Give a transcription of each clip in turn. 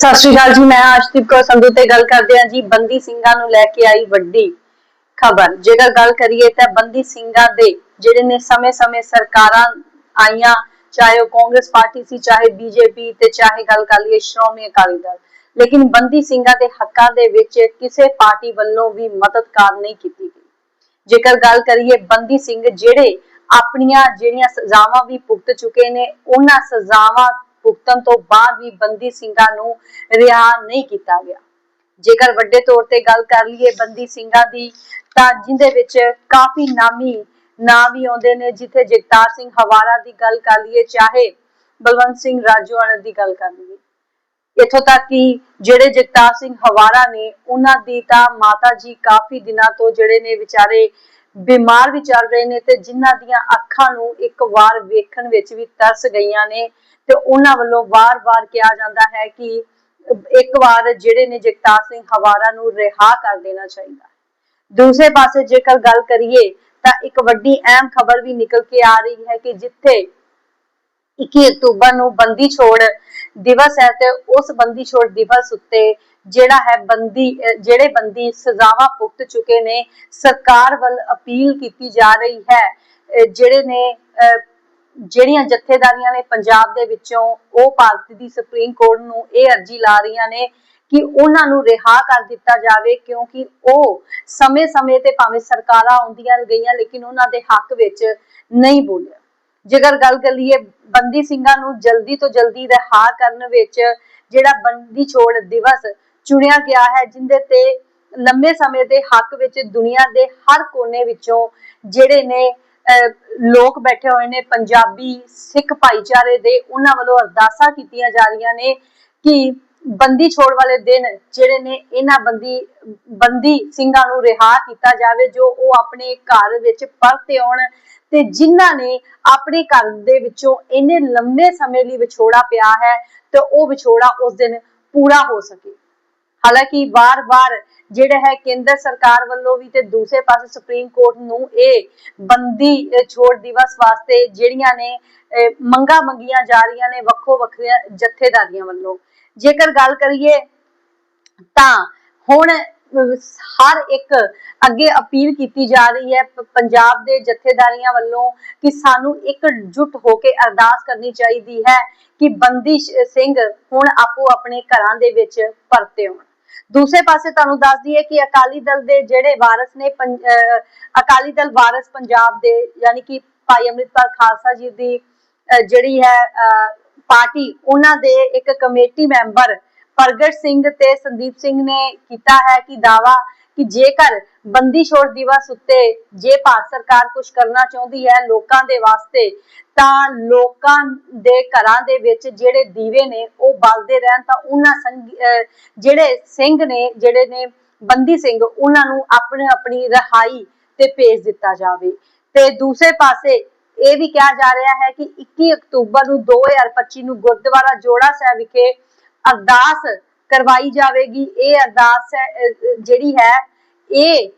ਸਤਿ ਸ਼੍ਰੀ ਅਕਾਲ ਜੀ, ਮੈਂ ਆਸ਼ਦੀਪ ਕੌਰ ਸੰਧੂ ਤੇ ਗੱਲ ਕਰਦੇ ਹਾਂ ਜੀ, ਬੰਦੀ ਸਿੰਘਾਂ ਨੂੰ ਲੈ ਕੇ ਆਈ ਵੱਡੀ ਖਬਰ। ਜੇਕਰ ਗੱਲ ਕਰੀਏ ਤਾਂ ਬੰਦੀ ਸਿੰਘਾਂ ਦੇ ਜਿਹੜੇ ਨੇ ਸਮੇਂ-ਸਮੇਂ ਸਰਕਾਰਾਂ ਆਈਆਂ, ਚਾਹੇ ਉਹ ਕਾਂਗਰਸ ਪਾਰਟੀ ਸੀ, ਚਾਹੇ ਬੀਜੇਪੀ ਤੇ ਚਾਹੇ ਗੱਲ ਕਰ ਲਈਏ ਸ਼੍ਰੋਮਣੀ ਅਕਾਲੀ ਦਲ। ਲੇਕਿਨ ਬੰਦੀ ਸਿੰਘਾਂ ਦੇ ਹੱਕਾਂ ਦੇ ਵਿੱਚ ਕਿਸੇ ਪਾਰਟੀ ਵੱਲੋਂ ਵੀ ਮਦਦਕਾਰ ਨਹੀਂ ਕੀਤੀ ਗਈ। ਜੇਕਰ ਗੱਲ ਕਰੀਏ ਬੰਦੀ ਸਿੰਘ, ਜਿਹੜੇ ਆਪਣੀਆਂ ਜਿਹੜੀਆਂ ਸਜ਼ਾਵਾਂ ਵੀ ਭੁਗਤ ਚੁੱਕੇ ਨੇ, ਉਹਨਾਂ ਸਜ਼ਾਵਾਂ ਭੁਗਤਣ ਤੋਂ ਬਾਅਦ ਵੀ ਬੰਦੀ ਸਿੰਘਾਂ ਨੂੰ ਰਿਹਾ ਨਹੀਂ ਕੀਤਾ ਗਿਆ। ਜੇਕਰ ਵੱਡੇ ਤੌਰ ਤੇ ਗੱਲ ਕਰ ਲਈਏ ਬੰਦੀ ਸਿੰਘਾਂ ਦੀ, ਤਾਂ ਜਿੰਦੇ ਵਿੱਚ ਕਾਫੀ ਨਾਮੀ, ਨਾਂ ਵੀ ਆਉਂਦੇ ਨੇ, ਜਿੱਥੇ ਜਗਤਾਰ ਸਿੰਘ ਹਵਾਰਾ ਦੀ ਗੱਲ ਕਰ ਲਈਏ, ਚਾਹੇ ਬਲਵੰਤ ਸਿੰਘ ਰਾਜੋਆਣਾ ਦੀ ਗੱਲ ਕਰ ਲਈਏ। ਇਥੋਂ ਤੱਕ ਕਿ ਜਿਹੜੇ ਜਗਤਾਰ ਸਿੰਘ ਹਵਾਰਾ ਨੇ, ਉਹਨਾਂ ਦੀ ਤਾਂ ਮਾਤਾ ਜੀ ਕਾਫੀ ਦਿਨਾਂ ਤੋਂ ਜਿਹੜੇ ਨੇ ਵਿਚਾਰੇ ਬਿਮਾਰ ਵੀ ਚੱਲ ਰਹੇ ਨੇ ਤੇ ਜਿਨ੍ਹਾਂ ਦੀਆਂ ਅੱਖਾਂ ਨੂੰ ਇੱਕ ਵਾਰ ਵੇਖਣ ਵਿੱਚ ਵੀ ਤਰਸ ਗਈਆਂ ਨੇ ਤੇ ਉਹਨਾਂ ਵੱਲੋਂ ਵਾਰ-ਵਾਰ ਕਿਹਾ ਜਾਂਦਾ ਹੈ ਕਿ ਇੱਕ ਵਾਰ ਜਿਹੜੇ ਨੇ ਜਗਤਾਰ ਸਿੰਘ ਹਵਾਰਾ ਨੂੰ ਰਿਹਾ ਕਰ ਦੇਣਾ ਚਾਹੀਦਾ ਦੂਸਰੇ ਪਾਸੇ ਜੇਕਰ ਗੱਲ ਕਰੀਏ ਤਾਂ ਇੱਕ ਵੱਡੀ ਅਹਿਮ ਖਬਰ ਵੀ ਨਿਕਲ ਕੇ ਆ ਰਹੀ ਹੈ ਕਿ ਜਿੱਥੇ 21 ਅਕਤੂਬਰ ਨੂੰ ਬੰਦੀ ਛੋੜ ਦਿਵਸ ਹੈ ਤੇ ਉਸ ਬੰਦੀ ਛੋੜ ਦਿਵਸ ਉੱਤੇ ਜਿਹੜਾ ਹੈ ਬੰਦੀ ਜਿਹੜੇ ਬੰਦੀ ਸਜ਼ਾਵਾਂ ਭੁਗਤ ਚੁੱਕੇ ਨੇ, ਸਰਕਾਰ ਵੱਲ ਅਪੀਲ ਕੀਤੀ ਜਾ ਰਹੀ ਹੈ। ਜਿਹੜੇ ਨੇ ਜਿਹੜੀਆਂ ਜਥੇਦਾਰੀਆਂ ਨੇ ਪੰਜਾਬ ਦੇ ਵਿੱਚੋਂ, ਉਹ ਭਾਰਤ ਦੀ ਸੁਪਰੀਮ ਕੋਰਟ ਨੂੰ ਇਹ ਅਰਜੀ ਲਾ ਰਹੀਆਂ ਨੇ ਕਿ ਉਹਨਾਂ ਨੂੰ ਰਿਹਾ ਕਰ ਦਿੱਤਾ ਜਾਵੇ, ਕਿਉਂਕਿ ਉਹ ਸਮੇਂ-ਸਮੇਂ ਤੇ ਭਾਵੇਂ ਸਰਕਾਰਾਂ ਆਉਂਦੀਆਂ ਗਈਆਂ, ਲੇਕਿਨ ਉਹਨਾਂ ਦੇ ਹੱਕ ਵਿੱਚ ਨਹੀਂ ਬੋਲਿਆ। ਜੇਕਰ ਗੱਲ ਕਰੀਏ ਬੰਦੀ ਸਿੰਘਾਂ ਨੂੰ ਜਲਦੀ ਤੋਂ ਜਲਦੀ ਰਿਹਾ ਕਰਨ ਵਿੱਚ ਜਿਹੜਾ ਬੰਦੀ ਛੋੜ ਦਿਵਸ ਚੁਣਿਆ ਗਿਆ ਹੈ, ਜਿੰਦੇ ਤੇ ਲੰਮੇ ਸਮੇਂ ਦੇ ਹੱਕ ਵਿੱਚ ਦੁਨੀਆ ਦੇ ਹਰ ਕੋਨੇ ਵਿੱਚੋਂ ਜਿਹੜੇ ਨੇ ਲੋਕ ਬੈਠੇ ਹੋਏ ਨੇ, ਪੰਜਾਬੀ ਸਿੱਖ ਭਾਈਚਾਰੇ ਦੇ, ਉਹਨਾਂ ਵੱਲੋਂ ਅਰਦਾਸਾਂ ਕੀਤੀਆਂ ਜਾ ਰਹੀਆਂ ਨੇ ਕਿ ਬੰਦੀ ਛੋੜ ਵਾਲੇ ਦਿਨ ਜਿਹੜੇ ਨੇ ਇਹਨਾਂ ਬੰਦੀ ਬੰਦੀ ਸਿੰਘਾਂ ਨੂੰ ਰਿਹਾ ਕੀਤਾ ਜਾਵੇ, ਜੋ ਉਹ ਆਪਣੇ ਘਰ ਵਿੱਚ ਪਰਤ ਆਉਣ ਤੇ ਜਿਨ੍ਹਾਂ ਨੇ ਆਪਣੇ ਘਰ ਦੇ ਵਿੱਚੋਂ ਇੰਨੇ ਲੰਮੇ ਸਮੇਂ ਲਈ ਵਿਛੋੜਾ ਪਿਆ ਹੈ, ਤੇ ਉਹ ਵਿਛੋੜਾ ਉਸ ਦਿਨ ਪੂਰਾ ਹੋ ਸਕੇ। ਹਾਲਾਂਕਿ ਵਾਰ-ਵਾਰ ਜਿਹੜਾ ਹੈ ਕੇਂਦਰ ਸਰਕਾਰ ਵੱਲੋਂ ਵੀ ਤੇ ਦੂਸਰੇ ਪਾਸੇ ਸੁਪਰੀਮ ਕੋਰਟ ਨੂੰ ਇਹ ਬੰਦੀ ਛੋੜ ਦਿਵਸ ਵਾਸਤੇ ਜਿਹੜੀਆਂ ਨੇ ਮੰਗਾ ਮੰਗੀਆਂ ਜਾ ਰਹੀਆਂ ਨੇ ਵੱਖੋ ਵੱਖਰੀਆਂ ਜਥੇਦਾਰੀਆਂ ਵੱਲੋਂ। ਜੇਕਰ ਗੱਲ ਕਰੀਏ ਤਾਂ ਹੁਣ ਹਰ ਇੱਕ ਅੱਗੇ ਅਪੀਲ ਕੀਤੀ ਜਾ ਰਹੀ ਹੈ ਪੰਜਾਬ ਦੇ ਜਥੇਦਾਰੀਆਂ ਵੱਲੋਂ ਕਿ ਸਾਨੂੰ ਇੱਕ ਜੁਟ ਹੋ ਕੇ ਅਰਦਾਸ ਕਰਨੀ ਚਾਹੀਦੀ ਹੈ ਕਿ ਬੰਦੀ ਸਿੰਘ ਹੁਣ ਆਪੋ ਆਪਣੇ ਘਰਾਂ ਦੇ ਵਿੱਚ ਪਰਤੇ ਹੋਣ। ਦੂਸਰੇ ਪਾਸੇ ਤੁਹਾਨੂੰ ਦੱਸ ਦਈਏ ਕਿ ਅਕਾਲੀ ਦਲ ਦੇ ਜਿਹੜੇ ਵਾਰਸ ਨੇ ਅਕਾਲੀ ਦਲ ਵਾਰਸ ਪੰਜਾਬ ਦੇ ਯਾਨੀ ਕਿ ਭਾਈ ਅਮਰਿਤਪਾਲ ਖਾਲਸਾ ਜੀ ਦੀ ਜਿਹੜੀ ਹੈ ਪਾਰਟੀ, ਉਹਨਾਂ ਦੇ ਇੱਕ ਕਮੇਟੀ ਮੈਂਬਰ ਪ੍ਰਗਟ ਸਿੰਘ ਤੇ ਸੰਦੀਪ ਸਿੰਘ ਨੇ ਕੀਤਾ ਹੈ ਕਿ ਦਾਵਾ ਕਿ ਜੇਕਰ ਬੰਦੀ ਛੋੜ ਦਿਵਸ ਉੱਤੇ ਜੇ ਭਾਰਤ ਸਰਕਾਰ ਕੁਝ ਕਰਨਾ ਚਾਹੁੰਦੀ ਹੈ ਲੋਕਾਂ ਦੇ ਵਾਸਤੇ, ਤਾਂ ਲੋਕਾਂ ਦੇ ਘਰਾਂ ਦੇ ਵਿੱਚ ਜਿਹੜੇ ਦੀਵੇ ਨੇ ਉਹ ਬਲਦੇ ਰਹਿਣ ਤਾਂ ਉਹਨਾਂ ਜਿਹੜੇ ਸਿੰਘ ਨੇ, ਜਿਹੜੇ ਨੇ ਬੰਦੀ ਸਿੰਘ, ਉਹਨਾਂ ਨੂੰ ਆਪਣੇ ਆਪਣੀ ਰਹਾਈ ਤੇ ਭੇਜ ਦਿੱਤਾ ਜਾਵੇ। ਤੇ ਦੂਸਰੇ ਪਾਸੇ ਇਹ ਵੀ ਕਿਹਾ ਜਾ ਰਿਹਾ ਹੈ ਕਿ 21 ਅਕਤੂਬਰ ਨੂੰ 2025 ਨੂੰ ਗੁਰਦੁਆਰਾ ਜੋੜਾ ਸਾਹਿਬ ਵਿਖੇ ਅਰਦਾਸ ਕਰਵਾਈ ਜਾਵੇਗੀ। ਇਹ ਅਰਦਾਸ ਜਿਹੜੀ ਹੈ, ਇਹ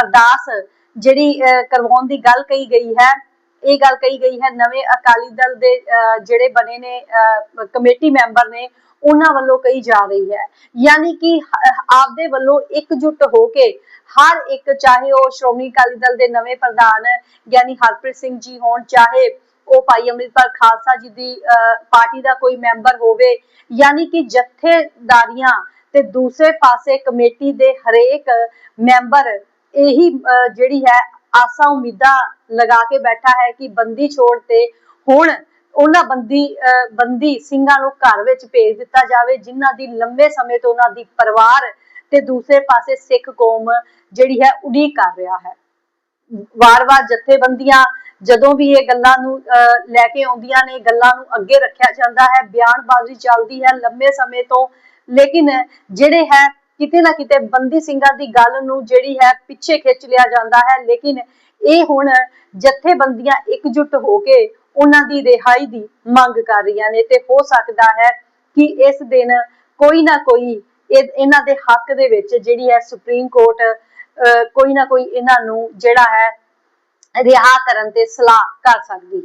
ਅਰਦਾਸ ਜਿਹੜੀ ਕਰਵਾਉਣ ਦੀ ਗੱਲ ਕਹੀ ਗਈ ਹੈ, ਇਹ ਗੱਲ ਕਹੀ ਗਈ ਹੈ, ਨਵੇਂ ਅਕਾਲੀ ਦਲ ਦੇ ਜਿਹੜੇ ਬਣੇ ਨੇ ਕਮੇਟੀ ਮੈਂਬਰ ਨੇ, ਉਹਨਾਂ ਵੱਲੋਂ ਕਹੀ ਜਾ ਰਹੀ ਹੈ। ਯਾਨੀ ਕਿ ਆਪਦੇ ਵੱਲੋਂ ਇਕਜੁੱਟ ਹੋ ਕੇ, ਹਰ ਇੱਕ, ਚਾਹੇ ਉਹ ਸ਼੍ਰੋਮਣੀ ਅਕਾਲੀ ਦਲ ਦੇ ਨਵੇਂ ਪ੍ਰਧਾਨ ਗਿਆਨੀ ਹਰਪ੍ਰੀਤ ਸਿੰਘ ਜੀ ਹੋਣ, ਚਾਹੇ ਉਹ ਭਾਈ ਅਮਰਿਤਪਾਲ ਖਾਲਸਾ ਜੀ ਦੀ ਪਾਰਟੀ ਦਾ ਕੋਈ ਮੈਂਬਰ ਹੋਵੇ, ਯਾਨੀ ਕਿ ਜਥੇਦਾਰੀਆਂ ਤੇ ਦੂਸਰੇ ਪਾਸੇ ਕਮੇਟੀ ਦੇ ਹਰੇਕ ਮੈਂਬਰ, ਇਹੀ ਜਿਹੜੀ ਹੈ, ਆਸਾ ਉਮੀਦਾਂ ਲਗਾ ਕੇ ਬੈਠਾ ਹੈ ਕਿ ਬੰਦੀ ਛੋੜ ਤੇ ਹੁਣ ਉਹਨਾਂ ਬੰਦੀ ਬੰਦੀ ਸਿੰਘਾਂ ਨੂੰ ਘਰ ਵਿੱਚ ਭੇਜ ਦਿੱਤਾ ਜਾਵੇ, ਜਿਨ੍ਹਾਂ ਦੀ ਲੰਬੇ ਸਮੇਂ ਤੋਂ ਉਹਨਾਂ ਦੀ ਪਰਿਵਾਰ ਤੇ ਦੂਸਰੇ ਪਾਸੇ ਸਿੱਖ ਕੌਮ ਜਿਹੜੀ ਹੈ, ਉਡੀਕ ਕਰ ਰਿਹਾ ਹੈ। ਵਾਰ-ਵਾਰ ਜਥੇਬੰਦੀਆਂ ਜਦੋਂ ਵੀ ਇਹ ਗੱਲਾਂ ਨੂੰ ਲੈ ਕੇ ਆਉਂਦੀਆਂ ਨੇ, ਗੱਲਾਂ ਨੂੰ ਅੱਗੇ ਰੱਖਿਆ ਜਾਂਦਾ ਹੈ, ਬਿਆਨਬਾਜ਼ੀ ਚੱਲਦੀ ਹੈ ਲੰਮੇ ਸਮੇਂ ਤੋਂ। ਲੇਕਿਨ ਜਿਹੜੇ ਹੈ, ਕਿਤੇ ਨਾ ਕਿਤੇ ਬੰਦੀ ਸਿੰਘਾਂ ਦੀ ਗੱਲ ਨੂੰ ਜਿਹੜੀ ਹੈ, ਪਿੱਛੇ ਖਿੱਚ ਲਿਆ ਜਾਂਦਾ ਹੈ। ਲੇਕਿਨ ਇਹ ਹੁਣ ਜਥੇਬੰਦੀਆਂ ਇਕਜੁੱਟ ਹੋ ਕੇ ਉਹਨਾਂ ਦੀ ਰਿਹਾਈ ਦੀ ਮੰਗ ਕਰ ਰਹੀਆਂ ਨੇ ਤੇ ਹੋ ਸਕਦਾ ਹੈ ਕਿ ਇਸ ਦਿਨ ਕੋਈ ਨਾ ਕੋਈ ਇਹਨਾਂ ਦੇ ਹੱਕ ਦੇ ਵਿੱਚ ਜਿਹੜੀ ਹੈ ਸੁਪਰੀਮ ਕੋਰਟ ਕੋਈ ਨਾ ਕੋਈ ਇਹਨਾਂ ਨੂੰ ਜਿਹੜਾ ਹੈ ਰਿਹਾ ਕਰਨ ਤੇ ਸਲਾਹ ਕਰ ਸਕਦੀ ਹੈ।